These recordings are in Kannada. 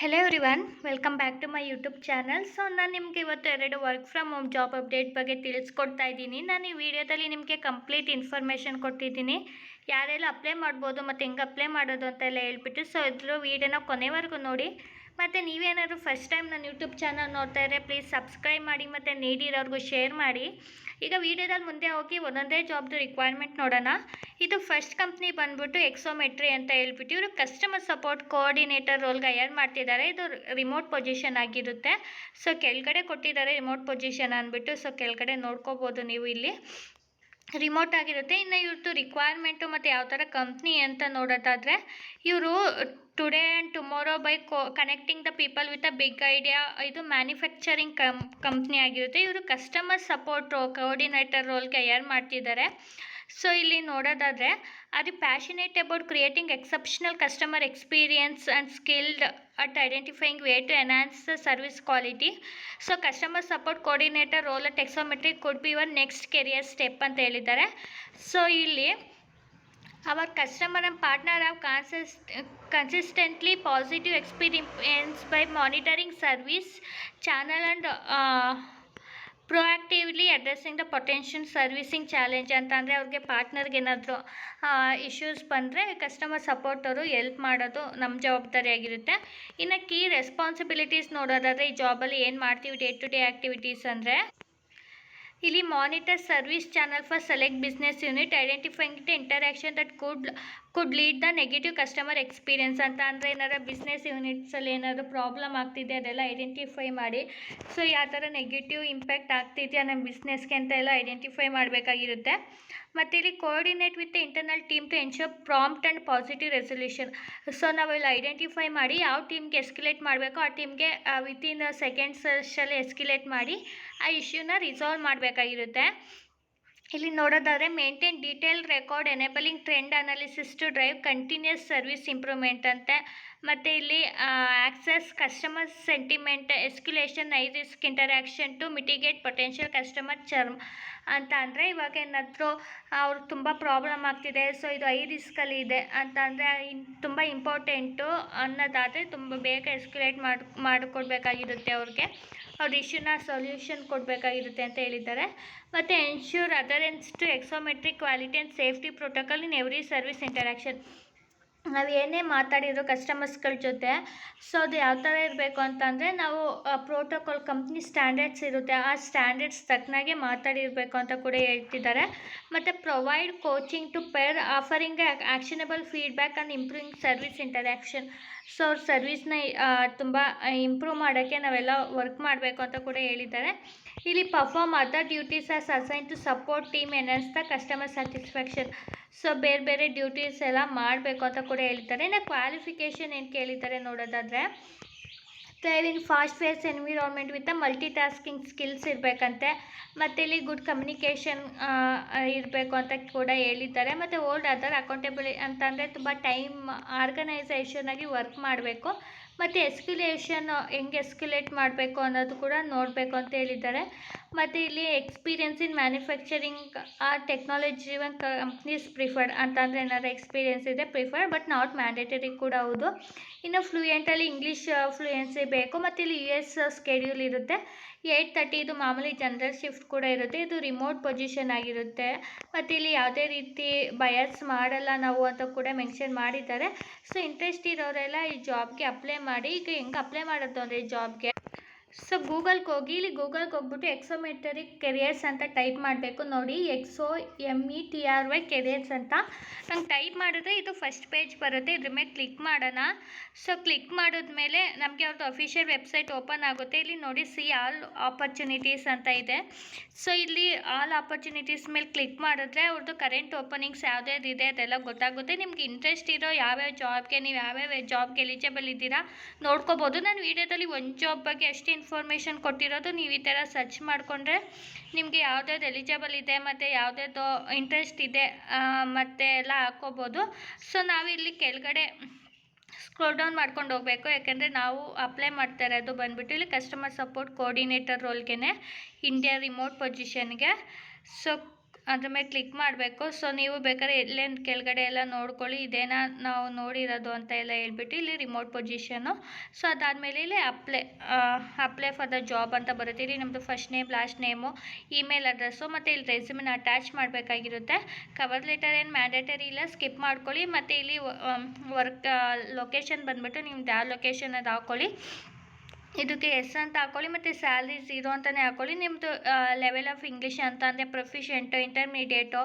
Hello everyone welcome back to my YouTube channel so ನಾನು ನಿಮಗೆ ಇವತ್ತು ಎರಡು work from home job update ಬಗ್ಗೆ ತಿಳಿಸ್ಕೊಡ್ತಾ ಇದ್ದೀನಿ. ನಾನು ಈ ವಿಡಿಯೋದಲ್ಲಿ ನಿಮಗೆ ಕಂಪ್ಲೀಟ್ ಇನ್ಫಾರ್ಮೇಷನ್ ಕೊಟ್ಟಿದ್ದೀನಿ. ಯಾರೆಲ್ಲ ಅಪ್ಲೈ ಮಾಡ್ಬೋದು ಮತ್ತು ಹೆಂಗೆ ಅಪ್ಲೈ ಮಾಡೋದು ಅಂತೆಲ್ಲ ಹೇಳ್ಬಿಟ್ಟು ಸೊ ಇದ್ರ ವೀಡಿಯೋನ ಕೊನೆವರೆಗೂ ನೋಡಿ. ಮತ್ತು ನೀವೇನಾದ್ರು ಫಸ್ಟ್ ಟೈಮ್ ನನ್ನ ಯೂಟ್ಯೂಬ್ ಚಾನಲ್ ನೋಡ್ತಾ ಇದ್ದರೆ ಪ್ಲೀಸ್ ಸಬ್ಸ್ಕ್ರೈಬ್ ಮಾಡಿ ಮತ್ತು ನೀಡಿರೋರ್ಗೂ ಶೇರ್ ಮಾಡಿ. ಈಗ ವಿಡಿಯೋದಲ್ಲಿ ಮುಂದೆ ಹೋಗಿ ಒಂದೊಂದೇ ಜಾಬ್ದು ರಿಕ್ವೈರ್ಮೆಂಟ್ ನೋಡೋಣ. ಇದು ಫಸ್ಟ್ ಕಂಪ್ನಿ ಬಂದ್ಬಿಟ್ಟು ಎಕ್ಸೋಮೆಟ್ರಿ ಅಂತ ಹೇಳ್ಬಿಟ್ಟು ಇವರು ಕಸ್ಟಮರ್ ಸಪೋರ್ಟ್ ಕೋಆರ್ಡಿನೇಟರ್ ರೋಲ್ಗೆ ಹೈಯರ್ ಮಾಡ್ತಿದ್ದಾರೆ ಇದು ರಿಮೋಟ್ ಪೊಸಿಷನ್ ಆಗಿರುತ್ತೆ. ಸೊ ಕೆಳಗಡೆ ಕೊಟ್ಟಿದ್ದಾರೆ ರಿಮೋಟ್ ಪೊಸಿಷನ್ ಅಂದ್ಬಿಟ್ಟು ಸೊ ಕೆಳಗಡೆ ನೋಡ್ಕೋಬೋದು ನೀವು ಇಲ್ಲಿ. ರಿಮೋಟ್ ಆಗಿರುತ್ತೆ. ಇನ್ನು ಇವ್ರದ್ದು ರಿಕ್ವೈರ್ಮೆಂಟು ಮತ್ತು ಯಾವ ಥರ ಕಂಪ್ನಿ ಅಂತ ನೋಡೋದಾದರೆ, ಇವರು today and tomorrow by co connecting the people with a big idea ಇದು ಮ್ಯಾನುಫ್ಯಾಕ್ಚರಿಂಗ್ ಕಂಪ್ ಕಂಪ್ನಿ ಆಗಿರುತ್ತೆ. ಇವರು ಕಸ್ಟಮರ್ ಸಪೋರ್ಟ್ ಕೋಆರ್ಡಿನೇಟರ್ ರೋಲ್ಗೆ ಹೈಯರ್ ಮಾಡ್ತಿದ್ದಾರೆ. ಸೊ ಇಲ್ಲಿ ನೋಡೋದಾದರೆ, ಅದು passionate about creating exceptional customer experience and skilled at identifying way to enhance the service quality so customer support coordinator role at ಎಕ್ಸೋಮೆಟ್ರಿಕ್ could be your next career step ಅಂತ ಹೇಳಿದ್ದಾರೆ. ಸೊ ಇಲ್ಲಿ our customer and partner of ಕಾನ್ಸಿಸ್ consistently positive experience by monitoring service channel and proactively addressing the potential servicing challenge ಅಂತ ಅಂದರೆ ಅವ್ರಿಗೆ ಪಾರ್ಟ್ನರ್ಗೆ ಏನಾದರೂ ಇಶ್ಯೂಸ್ ಬಂದರೆ ಕಸ್ಟಮರ್ ಸಪೋರ್ಟ್ ಅವರು ಎಲ್ಪ್ ಮಾಡೋದು ನಮ್ಮ ಜವಾಬ್ದಾರಿ ಆಗಿರುತ್ತೆ. ಇನ್ನು ಕೀ ರೆಸ್ಪಾನ್ಸಿಬಿಲಿಟೀಸ್ ನೋಡೋದಾದರೆ ಈ ಜಾಬಲ್ಲಿ ಏನು ಮಾಡ್ತೀವಿ ಡೇ ಟು ಡೇ ಆ್ಯಕ್ಟಿವಿಟೀಸ್ ಅಂದರೆ ಇಲ್ಲಿ monitor service channel for select business unit identifying the interaction that could could lead the negative customer experience ಅಂತ ಅಂದರೆ ಏನಾದ್ರು ಬಿಸ್ನೆಸ್ ಯೂನಿಟ್ಸಲ್ಲಿ ಏನಾದರೂ ಪ್ರಾಬ್ಲಮ್ ಆಗ್ತಿದೆ ಅದೆಲ್ಲ ಐಡೆಂಟಿಫೈ ಮಾಡಿ. ಸೊ ಯಾವ ಥರ ನೆಗೆಟಿವ್ ಇಂಪ್ಯಾಕ್ಟ್ ಆಗ್ತಿದೆಯಾ ನಮ್ಮ ಬಿಸ್ನೆಸ್ಗೆ ಅಂತ ಎಲ್ಲ ಐಡೆಂಟಿಫೈ ಮಾಡಬೇಕಾಗಿರುತ್ತೆ. ಮತ್ತು ಇಲ್ಲಿ coordinate with internal team to ensure prompt and positive resolution so ನಾವೆಲ್ಲ ಐಡೆಂಟಿಫೈ ಮಾಡಿ ಯಾವ ಟೀಮ್ಗೆ ಎಸ್ಕಿಲೇಟ್ ಮಾಡಬೇಕೋ ಆ ಟೀಮ್ಗೆ ವಿತಿನ್ ಸೆಕೆಂಡ್ಸಲ್ಲಿ ಎಸ್ಕಿಲೇಟ್ ಮಾಡಿ ಆ ಇಶ್ಯೂನ ರಿಸಾಲ್ವ್ ಮಾಡಬೇಕಾಗಿರುತ್ತೆ. ಇಲ್ಲಿ ನೋಡೋದಾದರೆ maintain detail record enabling trend analysis to drive continuous service improvement ಅಂತೆ. ಮತ್ತು ಇಲ್ಲಿ access customer sentiment escalation high risk interaction to mitigate potential customer churn ಅಂತ ಅಂದರೆ ಇವಾಗ ಏನಾದರೂ ಅವ್ರು ತುಂಬ ಪ್ರಾಬ್ಲಮ್ ಆಗ್ತಿದೆ. ಸೊ ಇದು ಐ ರಿಸ್ಕಲ್ಲಿ ಇದೆ ಅಂತ ಅಂದರೆ ತುಂಬ ಇಂಪಾರ್ಟೆಂಟು ಅನ್ನೋದಾದರೆ ತುಂಬ ಬೇಗ ಎಸ್ಕ್ಯುಲೇಟ್ ಮಾಡಿ, ಮಾಡಿಕೊಡ್ಬೇಕಾಗಿರುತ್ತೆ ಅವ್ರಿಗೆ. ಅವ್ರ ಇಶ್ಯೂನ ಸೊಲ್ಯೂಷನ್ ಕೊಡಬೇಕಾಗಿರುತ್ತೆ ಅಂತ ಹೇಳಿದ್ದಾರೆ. ಮತ್ತು ensure adherence to ಎಕ್ಸೋಮೆಟ್ರಿಕ್ quality and safety protocol in every service interaction ನಾವು ಏನೇ ಮಾತಾಡಿರೋ ಕಸ್ಟಮರ್ಸ್ಗಳ ಜೊತೆ. ಸೊ ಅದು ಯಾವ ಥರ ಇರಬೇಕು ಅಂತಂದರೆ ನಾವು ಪ್ರೋಟೋಕಾಲ್ ಕಂಪ್ನಿ ಸ್ಟ್ಯಾಂಡರ್ಡ್ಸ್ ಇರುತ್ತೆ. ಆ ಸ್ಟ್ಯಾಂಡರ್ಡ್ಸ್ ತಕ್ಕನಾಗೆ ಮಾತಾಡಿರಬೇಕು ಅಂತ ಕೂಡ ಹೇಳ್ತಿದ್ದಾರೆ. ಮತ್ತು provide coaching to peer offering actionable feedback and improving service interaction so ಅವ್ರ ಸರ್ವಿಸ್ನ ತುಂಬ ಇಂಪ್ರೂವ್ ಮಾಡೋಕ್ಕೆ ನಾವೆಲ್ಲ ವರ್ಕ್ ಮಾಡಬೇಕು ಅಂತ ಕೂಡ ಹೇಳಿದ್ದಾರೆ. ಇಲ್ಲಿ perform other duties as assign to support team ಎನರ್ಸ್ the customer satisfaction so ಬೇರೆ ಬೇರೆ ಡ್ಯೂಟೀಸ್ ಎಲ್ಲ ಮಾಡಬೇಕು ಅಂತ ಕೂಡ ಹೇಳ್ತಾರೆ ಇನ್ನು ಕ್ವಾಲಿಫಿಕೇಷನ್ ಏನು ಕೇಳಿದ್ದಾರೆ ನೋಡೋದಾದರೆ in fast pace environment with multitasking skills ಇರಬೇಕಂತೆ. ಮತ್ತು ಇಲ್ಲಿ ಗುಡ್ ಕಮ್ಯುನಿಕೇಷನ್ ಇರಬೇಕು ಅಂತ ಕೂಡ ಹೇಳಿದ್ದಾರೆ. ಮತ್ತು ಓಲ್ಡ್ ಅದರ್ ಅಕೌಂಟೆಬಿಲಿ ಅಂತಂದರೆ ತುಂಬ ಟೈಮ್ ಆರ್ಗನೈಸೇಷನ್ ಆಗಿ ವರ್ಕ್ ಮಾಡಬೇಕು. ಮತ್ತು ಎಸ್ಕ್ಯುಲೇಷನ್ ಹೆಂಗೆ ಎಸ್ಕ್ಯುಲೇಟ್ ಮಾಡಬೇಕು ಅನ್ನೋದು ಕೂಡ ನೋಡಬೇಕು ಅಂತ ಹೇಳಿದ್ದಾರೆ. ಮತ್ತು ಇಲ್ಲಿ ಎಕ್ಸ್ಪೀರಿಯನ್ಸ್ ಇನ್ ಮ್ಯಾನುಫ್ಯಾಕ್ಚರಿಂಗ್ ಆ ಟೆಕ್ನಾಲಜಿ ಒನ್ ಕಂಪ್ನೀಸ್ ಪ್ರಿಫರ್ಡ್ ಅಂತಂದರೆ ಏನಾದ್ರು ಎಕ್ಸ್ಪೀರಿಯನ್ಸ್ ಇದೆ ಪ್ರಿಫರ್ಡ್ ಬಟ್ ನಾಟ್ ಮ್ಯಾಂಡೇಟರಿ ಕೂಡ ಹೌದು. ಇನ್ನು ಫ್ಲೂಯೆಂಟಲ್ಲಿ ಇಂಗ್ಲೀಷ್ ಫ್ಲೂಯೆನ್ಸಿ ಬೇಕು, ಮತ್ತು ಇಲ್ಲಿ ಯು ಎಸ್ ಸ್ಕೆಡ್ಯೂಲ್ ಇರುತ್ತೆ. ಏಯ್ಟ್ ತರ್ಟಿ ಇದು ಮಾಮೂಲಿ ಜನರಲ್ ಶಿಫ್ಟ್ ಕೂಡ ಇರುತ್ತೆ. ಇದು ರಿಮೋಟ್ ಪೊಸಿಷನ್ ಆಗಿರುತ್ತೆ. ಮತ್ತು ಇಲ್ಲಿ ಯಾವುದೇ ರೀತಿ ಬಯಸ್ ಮಾಡಲ್ಲ ನಾವು ಅಂತ ಕೂಡ ಮೆನ್ಷನ್ ಮಾಡಿದ್ದಾರೆ. ಸೊ ಇಂಟ್ರೆಸ್ಟ್ ಇರೋರೆಲ್ಲ ಈ ಜಾಬ್ಗೆ ಅಪ್ಲೈ ಮಾಡಿ. ಈಗ ಹೆಂಗೆ ಅಪ್ಲೈ ಮಾಡೋದು ಅಂದರೆ ಈ ಜಾಬ್ಗೆ ಸೊ ಗೂಗಲ್ಗೆ ಹೋಗಿ, ಇಲ್ಲಿ ಗೂಗಲ್ಗೆ ಹೋಗ್ಬಿಟ್ಟು ಎಕ್ಸೋಮೆಟ್ರಿಕ್ ಕೆರಿಯರ್ಸ್ ಅಂತ ಟೈಪ್ ಮಾಡಬೇಕು. ನೋಡಿ Exo M E T R Y careers ಅಂತ. ನಂಗೆ ಟೈಪ್ ಮಾಡಿದ್ರೆ ಇದು ಫಸ್ಟ್ ಪೇಜ್ ಬರುತ್ತೆ. ಇದ್ರ ಮೇಲೆ ಕ್ಲಿಕ್ ಮಾಡೋಣ. ಸೊ ಕ್ಲಿಕ್ ಮಾಡಿದ್ಮೇಲೆ ನಮಗೆ ಅವ್ರದ್ದು ಅಫಿಷಿಯಲ್ ವೆಬ್ಸೈಟ್ ಓಪನ್ ಆಗುತ್ತೆ. ಇಲ್ಲಿ ನೋಡಿ ಸಿ ಆಲ್ ಆಪರ್ಚುನಿಟೀಸ್ ಅಂತ ಇದೆ. ಸೊ ಇಲ್ಲಿ ಆಲ್ ಆಪರ್ಚುನಿಟೀಸ್ ಮೇಲೆ ಕ್ಲಿಕ್ ಮಾಡಿದ್ರೆ ಅವ್ರದ್ದು ಕರೆಂಟ್ ಓಪನಿಂಗ್ಸ್ ಯಾವ್ದ್ಯಾವ್ದು ಇದೆ ಅದೆಲ್ಲ ಗೊತ್ತಾಗುತ್ತೆ. ನಿಮ್ಗೆ ಇಂಟ್ರೆಸ್ಟ್ ಇರೋ ಯಾವ್ಯಾವ ಜಾಬ್ಗೆ ನೀವು ಯಾವ್ಯಾವ ಜಾಬ್ಗೆ ಎಲಿಜಿಬಲ್ ಇದ್ದೀರಾ ನೋಡ್ಕೋಬೋದು. ನಾನು ವೀಡಿಯೋದಲ್ಲಿ ಒಂದು ಜಾಬ್ ಬಗ್ಗೆ ಅಷ್ಟು ಇನ್ಫಾರ್ಮೇಷನ್ ಕೊಟ್ಟಿರೋದು ನೀವು ಈ ಥರ ಸರ್ಚ್ ಮಾಡಿಕೊಂಡ್ರೆ ನಿಮಗೆ ಯಾವ್ದ್ಯಾವ್ದು ಎಲಿಜಿಬಲ್ ಇದೆ ಮತ್ತು ಯಾವುದ್ಯಾವ್ದು ಇಂಟ್ರೆಸ್ಟ್ ಇದೆ ಮತ್ತು ಎಲ್ಲ ಹಾಕೋಬೋದು ಸೊ ನಾವಿಲ್ಲಿ ಕೆಳಗಡೆ ಸ್ಕ್ರೋಲ್ ಡೌನ್ ಮಾಡ್ಕೊಂಡು ಹೋಗಬೇಕು. ಯಾಕೆಂದರೆ ನಾವು ಅಪ್ಲೈ ಮಾಡ್ತಾ ಇರೋದು ಬಂದುಬಿಟ್ಟು ಇಲ್ಲಿ ಕಸ್ಟಮರ್ ಸಪೋರ್ಟ್ ಕೋರ್ಡಿನೇಟರ್ ರೋಲ್ಗೆ ಇಂಡಿಯಾ ರಿಮೋಟ್ ಪೊಸಿಷನ್ಗೆ ಸೊ ಅದ್ರ ಮೇಲೆ ಕ್ಲಿಕ್ ಮಾಡಬೇಕು. ಸೊ ನೀವು ಬೇಕಾದ್ರೆ ಎಲ್ಲೇನು ಕೆಳಗಡೆ ಎಲ್ಲ ನೋಡ್ಕೊಳ್ಳಿ. ಇದೇನಾ ನಾವು ನೋಡಿರೋದು ಅಂತ ಎಲ್ಲ ಹೇಳ್ಬಿಟ್ಟು ಇಲ್ಲಿ ರಿಮೋಟ್ ಪೊಸಿಷನು ಸೊ ಅದಾದಮೇಲೆ ಇಲ್ಲಿ apply apply for the job ಅಂತ ಬರುತ್ತೆ. ಇಲ್ಲಿ ನಮ್ಮದು first name last name email address ಮತ್ತು ಇಲ್ಲಿ ರೆಸ್ಯೂಮಿನ ಅಟ್ಯಾಚ್ ಮಾಡಬೇಕಾಗಿರುತ್ತೆ. ಕವರ್ ಲೆಟರ್ ಏನು ಮ್ಯಾಂಡೇಟರಿ ಇಲ್ಲ ಸ್ಕಿಪ್ ಮಾಡ್ಕೊಳ್ಳಿ. ಮತ್ತು ಇಲ್ಲಿ ವರ್ಕ್ ಲೊಕೇಶನ್ ಬಂದುಬಿಟ್ಟು ನಿಮ್ದು ಯಾವ ಲೊಕೇಶನ್ ಅದು ಹಾಕ್ಕೊಳ್ಳಿ ಇದಕ್ಕೆ ಎಸ್ ಅಂತ ಹಾಕೊಳ್ಳಿ ಮತ್ತು ಸ್ಯಾಲ್ರಿ ಝೀರೋ ಅಂತಲೇ ಹಾಕೊಳ್ಳಿ. ನಿಮ್ಮದು ಲೆವೆಲ್ ಆಫ್ ಇಂಗ್ಲೀಷ್ ಅಂತ ಅಂದರೆ ಪ್ರೊಫಿಷಿಯೆಂಟು ಇಂಟರ್ಮೀಡಿಯೇಟು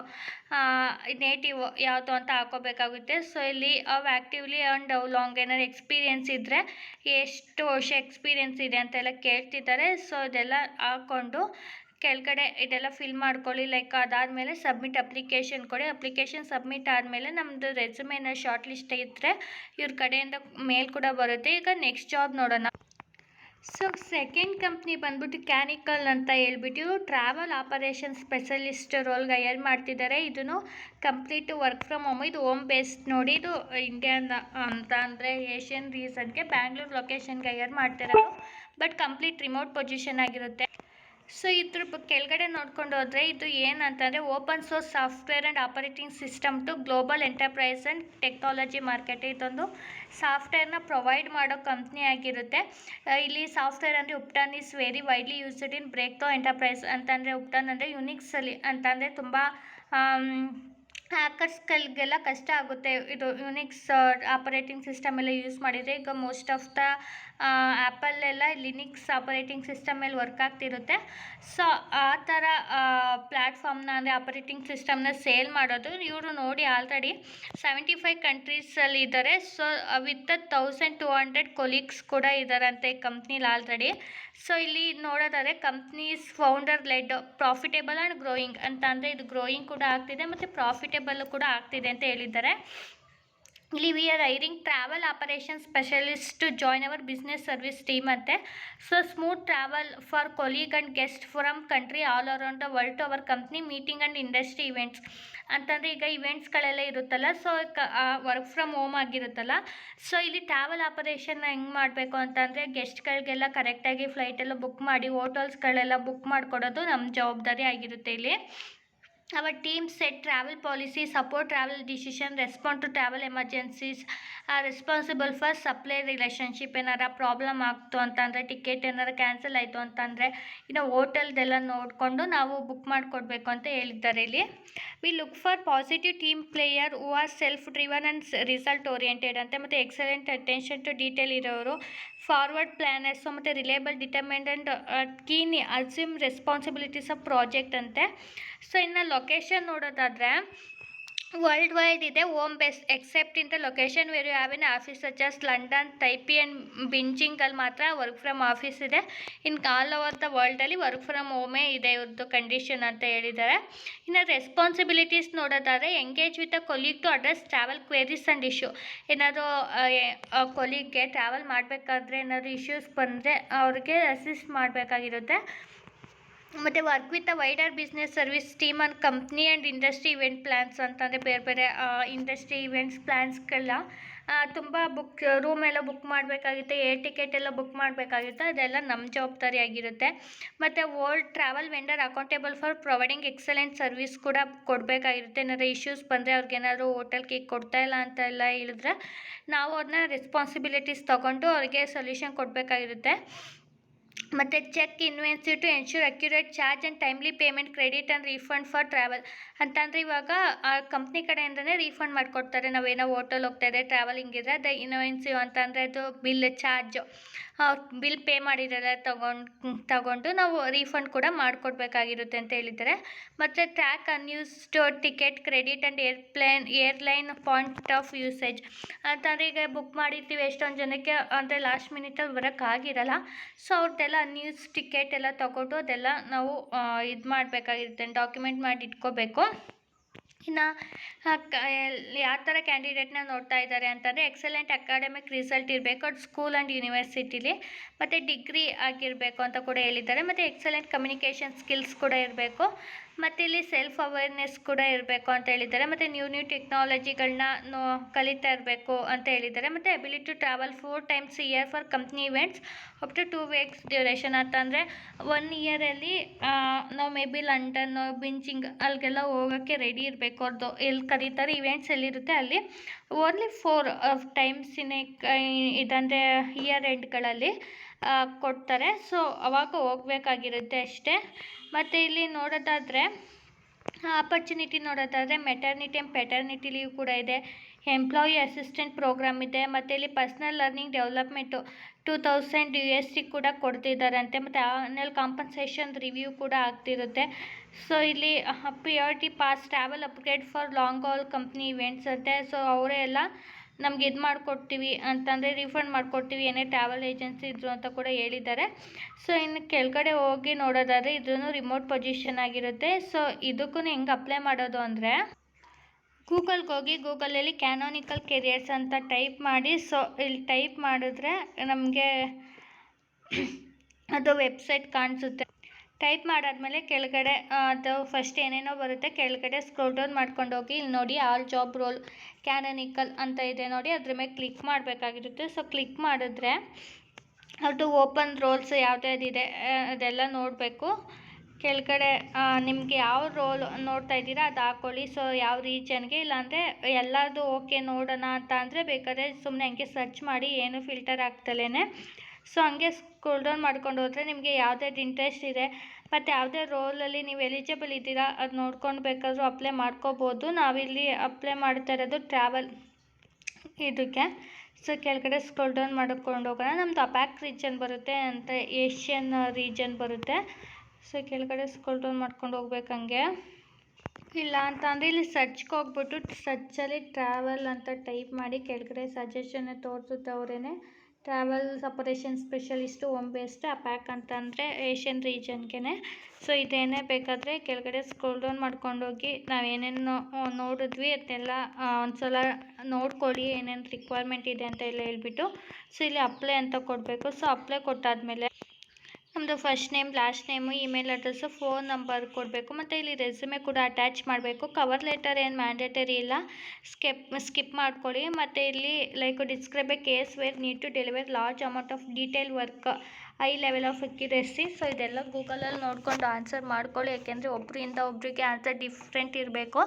ನೇಟಿವ್ ಯಾವುದು ಅಂತ ಹಾಕೋಬೇಕಾಗುತ್ತೆ. ಸೊ ಇಲ್ಲಿ ಅವು ಆ್ಯಕ್ಟಿವ್ಲಿ ಆ್ಯಂಡ್ ಲಾಂಗ್ ಏನಾದ್ರು ಎಕ್ಸ್ಪೀರಿಯೆನ್ಸ್ ಇದ್ದರೆ ಎಷ್ಟು ವರ್ಷ ಎಕ್ಸ್ಪೀರಿಯೆನ್ಸ್ ಇದೆ ಅಂತೆಲ್ಲ ಕೇಳ್ತಿದ್ದಾರೆ. ಸೊ ಇದೆಲ್ಲ ಹಾಕ್ಕೊಂಡು ಕೆಳಗಡೆ ಇದೆಲ್ಲ ಫಿಲ್ ಮಾಡ್ಕೊಳ್ಳಿ. ಲೈಕ್ ಅದಾದಮೇಲೆ ಸಬ್ಮಿಟ್ ಅಪ್ಲಿಕೇಶನ್ ಕೊಡಿ. ಅಪ್ಲಿಕೇಶನ್ ಸಬ್ಮಿಟ್ ಆದಮೇಲೆ ನಮ್ಮದು ರೆಸ್ಯೂಮೇನ ಶಾರ್ಟ್ ಲಿಸ್ಟ್ ಇದ್ದರೆ ಇವ್ರ ಕಡೆಯಿಂದ ಮೇಲ್ ಕೂಡ ಬರುತ್ತೆ. ಈಗ ನೆಕ್ಸ್ಟ್ ಜಾಬ್ ನೋಡೋಣ. ಸೊ ಸೆಕೆಂಡ್ ಕಂಪ್ನಿ ಬಂದ್ಬಿಟ್ಟು ಕ್ಯಾನಿಕಲ್ ಅಂತ ಹೇಳ್ಬಿಟ್ಟು ಟ್ರಾವೆಲ್ ಆಪರೇಷನ್ ಸ್ಪೆಷಲಿಸ್ಟ್ ರೋಲ್ಗೆ ಹೈಯರ್ ಮಾಡ್ತಿದ್ದಾರೆ ಇದನ್ನು ಕಂಪ್ಲೀಟ್ ವರ್ಕ್ ಫ್ರಮ್ ಹೋಮ್ ಇದು ಹೋಮ್ ಬೇಸ್ಡ್ ನೋಡಿ ಇದು ಇಂಡಿಯನ್ ಅಂತ ಅಂದರೆ ಏಷ್ಯನ್ ರೀಸನ್ಗೆ ಬ್ಯಾಂಗ್ಳೂರ್ ಲೊಕೇಶನ್ಗೆ ಹೈಯರ್ ಮಾಡ್ತಿರೋದು. ಬಟ್ ಕಂಪ್ಲೀಟ್ ರಿಮೋಟ್ ಪೊಸಿಷನ್ ಆಗಿರುತ್ತೆ. ಸೊ ಇದ್ರ ಕೆಳಗಡೆ ನೋಡ್ಕೊಂಡು ಹೋದರೆ ಇದು ಏನಂತಂದರೆ open source software and operating system to global enterprise and technology market ಇದೊಂದು ಸಾಫ್ಟ್ವೇರ್ನ ಪ್ರೊವೈಡ್ ಮಾಡೋ ಕಂಪ್ನಿ ಆಗಿರುತ್ತೆ. ಇಲ್ಲಿ ಸಾಫ್ಟ್ವೇರ್ ಅಂದರೆ ubtan is very widely used in break though enterprise ಅಂತಂದರೆ ಉಪ್ಟನ್ ಅಂದರೆ ಯುನಿಕ್ಸಲ್ಲಿ ಅಂತಂದರೆ ತುಂಬ ಹ್ಯಾಕರ್ಸ್ಗಳಿಗೆಲ್ಲ ಕಷ್ಟ ಆಗುತ್ತೆ. ಇದು ಯುನಿಕ್ಸ್ ಆಪರೇಟಿಂಗ್ ಸಿಸ್ಟಮ್ ಎಲ್ಲ ಯೂಸ್ ಮಾಡಿದರೆ ಈಗ ಮೋಸ್ಟ್ ಆಫ್ ದ ಆ್ಯಪಲ್ಲೆಲ್ಲ ಲಿನಿಕ್ಸ್ ಆಪರೇಟಿಂಗ್ ಸಿಸ್ಟಮ್ ಮೇಲೆ ವರ್ಕ್ ಆಗ್ತಿರುತ್ತೆ. ಸೊ ಆ ಥರ ಪ್ಲ್ಯಾಟ್ಫಾರ್ಮ್ನ ಅಂದರೆ ಆಪರೇಟಿಂಗ್ ಸಿಸ್ಟಮ್ನ ಸೇಲ್ ಮಾಡೋದು ಇವರು ನೋಡಿ ಆಲ್ರೆಡಿ ಸೆವೆಂಟಿ ಫೈವ್ ಕಂಟ್ರೀಸಲ್ಲಿ ಇದ್ದಾರೆ. So with thousand two hundred colleagues ಕೂಡ ಇದ್ದಾರಂತೆ ಕಂಪ್ನಿಲಿ ಆಲ್ರೆಡಿ ಸೊ ಇಲ್ಲಿ ನೋಡೋದಾದರೆ companies founder led profitable and growing ಅಂತ ಅಂದರೆ ಇದು ಗ್ರೋಯಿಂಗ್ ಕೂಡ ಆಗ್ತಿದೆ, ಮತ್ತು ಪ್ರಾಫಿಟೇಬಲ್ ಕೂಡ ಆಗ್ತಿದೆ ಅಂತ ಹೇಳಿದ್ದಾರೆ. ಇಲ್ಲಿ we are hiring travel operation specialist join our business service team ಅಂತೆ so smooth travel for colleague and guest from country all around the world to our company meeting and industry events ಅಂತಂದರೆ ಈಗ ಇವೆಂಟ್ಸ್ಗಳೆಲ್ಲ ಇರುತ್ತಲ್ಲ ಸೊ ವರ್ಕ್ ಫ್ರಮ್ ಹೋಮ್ ಆಗಿರುತ್ತಲ್ಲ ಸೊ ಇಲ್ಲಿ ಟ್ರಾವೆಲ್ ಆಪರೇಷನ್ನ ಹೆಂಗೆ ಮಾಡಬೇಕು ಅಂತಂದರೆ ಗೆಸ್ಟ್ಗಳಿಗೆಲ್ಲ ಕರೆಕ್ಟಾಗಿ ಫ್ಲೈಟೆಲ್ಲ ಬುಕ್ ಮಾಡಿ ಹೋಟೆಲ್ಸ್ಗಳೆಲ್ಲ ಬುಕ್ ಮಾಡಿಕೊಡೋದು ನಮ್ಮ ಜವಾಬ್ದಾರಿ ಆಗಿರುತ್ತೆ ಇಲ್ಲಿ. Our team set travel policy, support travel decision, respond to travel emergencies, are responsible for supply relationship. ಏನಾರ ಪ್ರಾಬ್ಲಮ್ ಆಗ್ತು ಅಂತಂದರೆ ಟಿಕೆಟ್ ಏನಾರ ಕ್ಯಾನ್ಸಲ್ ಆಯಿತು ಅಂತಂದರೆ ಇನ್ನು ಹೋಟೆಲ್ದೆಲ್ಲ ನೋಡಿಕೊಂಡು ನಾವು ಬುಕ್ ಮಾಡಿಕೊಡ್ಬೇಕು ಅಂತ ಹೇಳಿದ್ದಾರೆ ಇಲ್ಲಿ. We look for positive team player who are self driven and result oriented ಅಂತೆ ಮತ್ತು ಎಕ್ಸಲೆಂಟ್ ಅಟೆನ್ಷನ್ ಟು ಡೀಟೇಲ್ ಇರೋರು ಫಾರ್ವರ್ಡ್ ಪ್ಲ್ಯಾನರ್ಸು ಮತ್ತು reliable determined and keen assume responsibilities of project ಅಂತೆ. ಸೊ ಇನ್ನು ಲೊಕೇಶನ್ ನೋಡೋದಾದರೆ ವರ್ಲ್ಡ್ ವೈಡ್ ಇದೆ home base except the location where you have in office just London Taipei and ಬಿಂಜಿಂಗಲ್ಲಿ ಮಾತ್ರ ವರ್ಕ್ ಫ್ರಮ್ ಆಫೀಸ್ ಇದೆ. ಇನ್ ಆಲ್ ಓವರ್ ದ ವರ್ಲ್ಡಲ್ಲಿ ವರ್ಕ್ ಫ್ರಮ್ ಹೋಮೇ ಇದೆ ಇವ್ರದ್ದು ಕಂಡೀಷನ್ ಅಂತ ಹೇಳಿದ್ದಾರೆ. ಇನ್ನು ರೆಸ್ಪಾನ್ಸಿಬಿಲಿಟೀಸ್ ನೋಡೋದಾದರೆ engage with a colleague to address travel queries and issue ಏನಾದರೂ ಕೊಲೀಗ್ಗೆ ಟ್ರಾವೆಲ್ ಮಾಡಬೇಕಾದ್ರೆ ಏನಾದರೂ ಇಶ್ಯೂಸ್ ಬಂದರೆ ಅವ್ರಿಗೆ ಅಸಿಸ್ಟ್ ಮಾಡಬೇಕಾಗಿರುತ್ತೆ. ಮತ್ತು work with a wider business service team and company and industry event plans ಅಂತಂದರೆ ಬೇರೆ ಬೇರೆ ಇಂಡಸ್ಟ್ರಿ ಇವೆಂಟ್ಸ್ ಪ್ಲ್ಯಾನ್ಸ್ಗೆಲ್ಲ ತುಂಬ ಬುಕ್ ರೂಮ್ ಎಲ್ಲ ಬುಕ್ ಮಾಡಬೇಕಾಗುತ್ತೆ ಏರ್ ಟಿಕೆಟ್ ಎಲ್ಲ ಬುಕ್ ಮಾಡಬೇಕಾಗುತ್ತೆ, ಅದೆಲ್ಲ ನಮ್ಮ ಜವಾಬ್ದಾರಿ ಆಗಿರುತ್ತೆ. ಮತ್ತು world travel vendor accountable for providing excellent service ಕೂಡ ಕೊಡಬೇಕಾಗಿರುತ್ತೆ. ಏನಾದ್ರು ಇಶ್ಯೂಸ್ ಬಂದರೆ ಅವ್ರಿಗೇನಾದ್ರು ಕೇಕ್ ಕೊಡ್ತಾ ಇಲ್ಲ ಅಂತ ಎಲ್ಲ ಹೇಳಿದ್ರೆ ನಾವು ಅದನ್ನ ರೆಸ್ಪಾನ್ಸಿಬಿಲಿಟೀಸ್ ತೊಗೊಂಡು ಅವ್ರಿಗೆ ಸೊಲ್ಯೂಷನ್ ಕೊಡಬೇಕಾಗಿರುತ್ತೆ. ಮತ್ತು check invoices to ensure accurate charge and timely payment credit and refund for travel. ಅಂತಂದರೆ ಇವಾಗ ಆ ಕಂಪ್ನಿ ಕಡೆಯಿಂದನೇ ರೀಫಂಡ್ ಮಾಡಿಕೊಡ್ತಾರೆ. ನಾವೇನೋ ಹೋಟೆಲ್ ಹೋಗ್ತಾ ಇದ್ದರೆ ಟ್ರಾವೆಲಿಂಗ್ ಇದ್ದರೆ ಅದು ಇನ್ವೆನ್ಸಿವ್ ಅಂತಂದರೆ ಅದು ಬಿಲ್ ಚಾರ್ಜು. ಬಿಲ್ ಪೇ ಮಾಡಿರೋಲ್ಲ ತಗೊಂಡು ತಗೊಂಡು ನಾವು ರೀಫಂಡ್ ಕೂಡ ಮಾಡಿಕೊಡ್ಬೇಕಾಗಿರುತ್ತೆ ಅಂತ ಹೇಳಿದ್ದಾರೆ. ಮತ್ತು track unused ticket, credit and airplane, airline point of usage. ಅಂತಂದರೆ ಈಗ ಬುಕ್ ಮಾಡಿರ್ತೀವಿ ಎಷ್ಟೊಂದು ಜನಕ್ಕೆ, ಅಂದರೆ ಲಾಸ್ಟ್ ಮಿನಿಟಲ್ಲಿ ಬರೋಕ್ಕಾಗಿರಲ್ಲ. ಸೊ ಅವ್ರದ್ದೆಲ್ಲ ಅನ್ಯೂಸ್ ಟಿಕೆಟ್ ಎಲ್ಲ ತಗೊಂಡು ಅದೆಲ್ಲ ನಾವು ಇದು ಮಾಡಬೇಕಾಗಿರುತ್ತೆ, ಡಾಕ್ಯುಮೆಂಟ್ ಮಾಡಿ ಇಟ್ಕೋಬೇಕು. ಇನ್ನು ಯಾವ ಥರ ಕ್ಯಾಂಡಿಡೇಟ್ನ ನೋಡ್ತಾ ಇದ್ದಾರೆ ಅಂತಂದರೆ ಎಕ್ಸಲೆಂಟ್ ಅಕಾಡೆಮಿಕ್ ರಿಸಲ್ಟ್ ಇರಬೇಕು ಸ್ಕೂಲ್ ಆ್ಯಂಡ್ ಯೂನಿವರ್ಸಿಟಿಲಿ, ಮತ್ತು ಡಿಗ್ರಿ ಆಗಿರಬೇಕು ಅಂತ ಕೂಡ ಹೇಳಿದ್ದಾರೆ, ಮತ್ತು ಎಕ್ಸಲೆಂಟ್ ಕಮ್ಯುನಿಕೇಷನ್ ಸ್ಕಿಲ್ಸ್ ಕೂಡ ಇರಬೇಕು. ಮತ್ತು ಇಲ್ಲಿ ಸೆಲ್ಫ್ ಅವೇರ್ನೆಸ್ ಕೂಡ ಇರಬೇಕು ಅಂತ ಹೇಳಿದ್ದಾರೆ. ಮತ್ತು ನ್ಯೂ ನ್ಯೂ ಟೆಕ್ನಾಲಜಿಗಳನ್ನ ನೋ, ಕಲಿತಾ ಇರಬೇಕು ಅಂತ ಹೇಳಿದ್ದಾರೆ. ಮತ್ತು ability to travel four times year for company events up to two weeks duration ಅಂತಂದರೆ ಒನ್ ಇಯರಲ್ಲಿ ನಾವು ಮೇ ಬಿ ಲಂಡನ್ ಬಿಂಚಿಂಗ್ ಅಲ್ಲಿಗೆಲ್ಲ ಹೋಗೋಕ್ಕೆ ರೆಡಿ ಇರಬೇಕು ಅವ್ರದ್ದು ಎಲ್ಲಿ ಕರೀತಾರೆ ಇವೆಂಟ್ಸ್ ಎಲ್ಲಿರುತ್ತೆ ಅಲ್ಲಿ. ಓನ್ಲಿ ಫೋರ್ ಟೈಮ್ಸ್ ಇನ್ ಇದಂದರೆ ಇಯರ್ ಎಂಡ್ಗಳಲ್ಲಿ ಕೊಡ್ತಾರೆ. ಸೊ ಅವಾಗ ಹೋಗ್ಬೇಕಾಗಿರುತ್ತೆ ಅಷ್ಟೇ. ಮತ್ತು ಇಲ್ಲಿ ನೋಡೋದಾದರೆ ಆಪರ್ಚುನಿಟಿ ನೋಡೋದಾದರೆ ಮೆಟರ್ನಿಟಿ ಆ್ಯಂಡ್ ಪೆಟರ್ನಿಟಿ ಲೀವ್ ಕೂಡ ಇದೆ. ಎಂಪ್ಲಾಯಿ ಅಸಿಸ್ಟೆಂಟ್ ಪ್ರೋಗ್ರಾಮ್ ಇದೆ. ಮತ್ತು ಇಲ್ಲಿ personal learning development two thousand U S C ಕೂಡ ಕೊಡ್ತಿದ್ದಾರಂತೆ ಮತ್ತು ಆನ್ಯಲ್ ಕಾಂಪನ್ಸೇಷನ್ ರಿವ್ಯೂ ಕೂಡ ಆಗ್ತಿರುತ್ತೆ. ಸೊ ಇಲ್ಲಿ priority pass travel upgrade for long all company events ಅಂತೆ. ಸೊ ಅವರೇ ಎಲ್ಲ ನಮ್ಗೆ ಇದು ಮಾಡಿಕೊಡ್ತೀವಿ ಅಂತಂದರೆ ರೀಫಂಡ್ ಮಾಡಿಕೊಡ್ತೀವಿ, ಏನೇ ಟ್ರಾವೆಲ್ ಏಜೆನ್ಸಿ ಇದ್ರು ಅಂತ ಕೂಡ ಹೇಳಿದ್ದಾರೆ. ಸೊ ಇನ್ನು ಕೆಳಗಡೆ ಹೋಗಿ ನೋಡೋದಾದರೆ ಇದೂ ರಿಮೋಟ್ ಪೊಸಿಷನ್ ಆಗಿರುತ್ತೆ. ಸೊ ಇದಕ್ಕೂ ಹೆಂಗೆ ಅಪ್ಲೈ ಮಾಡೋದು ಅಂದರೆ ಗೂಗಲ್ಗೆ ಹೋಗಿ ಗೂಗಲಲ್ಲಿ ಕ್ಯಾನೋನಿಕಲ್ ಕೆರಿಯರ್ಸ್ ಅಂತ ಟೈಪ್ ಮಾಡಿ ಸೊ ಇಲ್ಲಿ ಟೈಪ್ ಮಾಡಿದ್ರೆ ನಮಗೆ ಅದು ವೆಬ್ಸೈಟ್ ಕಾಣಿಸುತ್ತೆ. ಟೈಪ್ ಮಾಡಾದ್ಮೇಲೆ ಕೆಳಗಡೆ ಅದು ಫಸ್ಟ್ ಏನೇನೋ ಬರುತ್ತೆ, ಕೆಳಗಡೆ ಸ್ಕ್ರೋಲ್ ಡೌನ್ ಮಾಡ್ಕೊಂಡು ಹೋಗಿ ಇಲ್ಲಿ ನೋಡಿ ಆಲ್ ಜಾಬ್ ರೋಲ್ ಕ್ಯಾನನಿಕಲ್ ಅಂತ ಇದೆ ನೋಡಿ, ಅದ್ರ ಮೇಲೆ ಕ್ಲಿಕ್ ಮಾಡಬೇಕಾಗಿರುತ್ತೆ. ಸೊ ಕ್ಲಿಕ್ ಮಾಡಿದ್ರೆ ಅದು ಓಪನ್ ರೋಲ್ಸ್ ಯಾವ್ದ್ಯಾವ್ದಿದೆ ಅದೆಲ್ಲ ನೋಡಬೇಕು. ಕೆಳಗಡೆ ನಿಮಗೆ ಯಾವ ರೋಲ್ ನೋಡ್ತಾ ಇದ್ದೀರಾ ಅದು ಹಾಕ್ಕೊಳ್ಳಿ ಸೊ ಯಾವ ರೀಜನ್ಗೆ ಇಲ್ಲಾಂದರೆ ಎಲ್ಲದು ಓಕೆ ನೋಡೋಣ ಅಂತ ಅಂದರೆ ಬೇಕಾದ್ರೆ ಸುಮ್ಮನೆ ಹಂಗೆ ಸರ್ಚ್ ಮಾಡಿ, ಏನು ಫಿಲ್ಟರ್ ಆಗ್ತಲೇ ಸೊ ಹಂಗೆ ಸ್ಕ್ರೋಲ್ ಡೌನ್ ಮಾಡ್ಕೊಂಡು ಹೋದರೆ ನಿಮಗೆ ಯಾವುದ್ಯಾವ್ದು ಇಂಟ್ರೆಸ್ಟ್ ಇದೆ ಮತ್ತು ಯಾವುದೇ ರೋಲಲ್ಲಿ ನೀವು ಎಲಿಜಿಬಲ್ ಇದ್ದೀರಾ, ಅದು ನೋಡ್ಕೊಂಡು ಬೇಕಾದರೂ ಅಪ್ಲೈ ಮಾಡ್ಕೋಬೋದು. ನಾವಿಲ್ಲಿ ಅಪ್ಲೈ ಮಾಡ್ತಾ ಇರೋದು ಟ್ರಾವೆಲ್ ಇದಕ್ಕೆ. ಸೊ ಕೆಳಗಡೆ ಸ್ಕ್ರೋಲ್ ಡೌನ್ ಮಾಡ್ಕೊಂಡು ಹೋಗೋಣ. ನಮ್ಮದು ಅಪ್ಯಾಕ್ ರೀಜನ್ ಬರುತ್ತೆ ಅಂತ ಏಷ್ಯನ್ ರೀಜನ್ ಬರುತ್ತೆ. ಸೊ ಕೆಳಗಡೆ ಸ್ಕ್ರೋಲ್ ಡೌನ್ ಮಾಡ್ಕೊಂಡು ಹೋಗ್ಬೇಕು ಹಂಗೆ. ಇಲ್ಲ ಅಂತ ಅಂದರೆ ಇಲ್ಲಿ ಸರ್ಚ್ಗೆ ಹೋಗ್ಬಿಟ್ಟು ಸರ್ಚಲ್ಲಿ ಟ್ರಾವೆಲ್ ಅಂತ ಟೈಪ್ ಮಾಡಿ ಕೆಳಗಡೆ ಸಜೆಷನ್ ತೋರಿಸುತ್ತೆ ಅವರೇನೆ. Travel operation specialist home based APAC ಅಂತ ಅಂದರೆ ಏಷ್ಯನ್ ರೀಜನ್ಗೆ ಸೊ ಇದೇನೇ ಬೇಕಾದರೆ ಕೆಳಗಡೆ ಸ್ಕ್ರೋಲ್ ಡೌನ್ ಮಾಡ್ಕೊಂಡು ಹೋಗಿ ನಾವೇನೇನು ನೋಡಿದ್ವಿ, ಅದನ್ನೆಲ್ಲ ಒಂದ್ಸಲ ನೋಡ್ಕೊಳ್ಳಿ ಏನೇನು ರಿಕ್ವೈರ್ಮೆಂಟ್ ಇದೆ ಅಂತ ಎಲ್ಲ ಹೇಳ್ಬಿಟ್ಟು. ಸೊ ಇಲ್ಲಿ ಅಪ್ಲೈ ಅಂತ ಕೊಡಬೇಕು. ಸೊ ಅಪ್ಲೈ ಕೊಟ್ಟಾದಮೇಲೆ ನಮ್ಮದು first name last name email address phone number ಕೊಡಬೇಕು. ಮತ್ತು ಇಲ್ಲಿ ರೆಸ್ಯೂಮೆ ಕೂಡ ಅಟ್ಯಾಚ್ ಮಾಡಬೇಕು. ಕವರ್ ಲೆಟರ್ ಏನು ಮ್ಯಾಂಡೇಟರಿ ಇಲ್ಲ. ಸ್ಕಿಪ್ ಸ್ಕಿಪ್ ಮಾಡ್ಕೊಳ್ಳಿ. ಮತ್ತು ಇಲ್ಲಿ like describe a case where need to deliver large amount of detail work high level of accuracy. So, ಇದೆಲ್ಲ ಗೂಗಲಲ್ಲಿ ನೋಡ್ಕೊಂಡು ಆನ್ಸರ್ ಮಾಡ್ಕೊಳ್ಳಿ. ಯಾಕೆಂದರೆ ಒಬ್ಬರಿಂದ ಒಬ್ಬರಿಗೆ ಆನ್ಸರ್ ಡಿಫ್ರೆಂಟ್ ಇರಬೇಕು.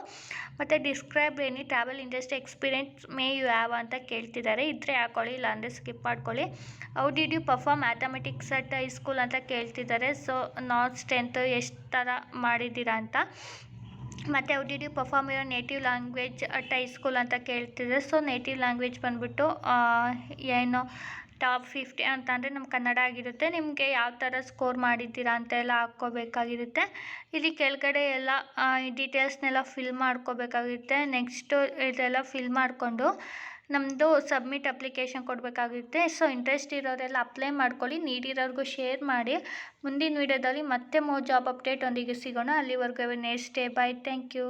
ಮತ್ತು describe any travel industry experience may you have ಅಂತ ಕೇಳ್ತಿದ್ದಾರೆ. ಇದ್ರೆ ಹಾಕೊಳ್ಳಿ ಇಲ್ಲಾಂದರೆ ಸ್ಕಿಪ್ ಮಾಡ್ಕೊಳ್ಳಿ. How did you perform mathematics at high school ಅಂತ ಕೇಳ್ತಿದ್ದಾರೆ. ಸೊ ನಾಟ್ ಸ್ಟ್ರೆಂತ್ ಎಷ್ಟು ಥರ ಮಾಡಿದ್ದೀರಾ ಅಂತ. ಮತ್ತು how did you perform your native language at high school ಅಂತ ಕೇಳ್ತಿದ್ದಾರೆ. ಸೊ, ನೇಟಿವ್ ಲ್ಯಾಂಗ್ವೇಜ್ ಬಂದುಬಿಟ್ಟು ಏನು ಟಾಪ್ ಫಿಫ್ಟಿ ಅಂತಂದರೆ ನಮ್ಮ ಕನ್ನಡ ಆಗಿರುತ್ತೆ. ನಿಮಗೆ ಯಾವ ಥರ ಸ್ಕೋರ್ ಮಾಡಿದ್ದೀರಾ ಅಂತ ಎಲ್ಲ ಹಾಕ್ಕೋಬೇಕಾಗಿರುತ್ತೆ. ಇಲ್ಲಿ ಕೆಳಗಡೆ ಎಲ್ಲ ಡೀಟೇಲ್ಸ್ನೆಲ್ಲ ಫಿಲ್ ಮಾಡ್ಕೋಬೇಕಾಗಿರುತ್ತೆ. ನೆಕ್ಸ್ಟು ಇದೆಲ್ಲ ಫಿಲ್ ಮಾಡಿಕೊಂಡು ನಮ್ಮದು ಸಬ್ಮಿಟ್ ಅಪ್ಲಿಕೇಶನ್ ಕೊಡಬೇಕಾಗಿರುತ್ತೆ. ಸೊ ಇಂಟ್ರೆಸ್ಟ್ ಇರೋರೆಲ್ಲ ಅಪ್ಲೈ ಮಾಡ್ಕೊಳ್ಳಿ. ನೀಡಿರೋರಿಗೂ ಶೇರ್ ಮಾಡಿ. ಮುಂದಿನ ವೀಡಿಯೋದಲ್ಲಿ ಮತ್ತೆ ಮೋ ಜಾಬ್ ಅಪ್ಡೇಟ್ ಒಂದಿಗೆ ಸಿಗೋಣ. ಅಲ್ಲಿವರೆಗೂ next day bye thank you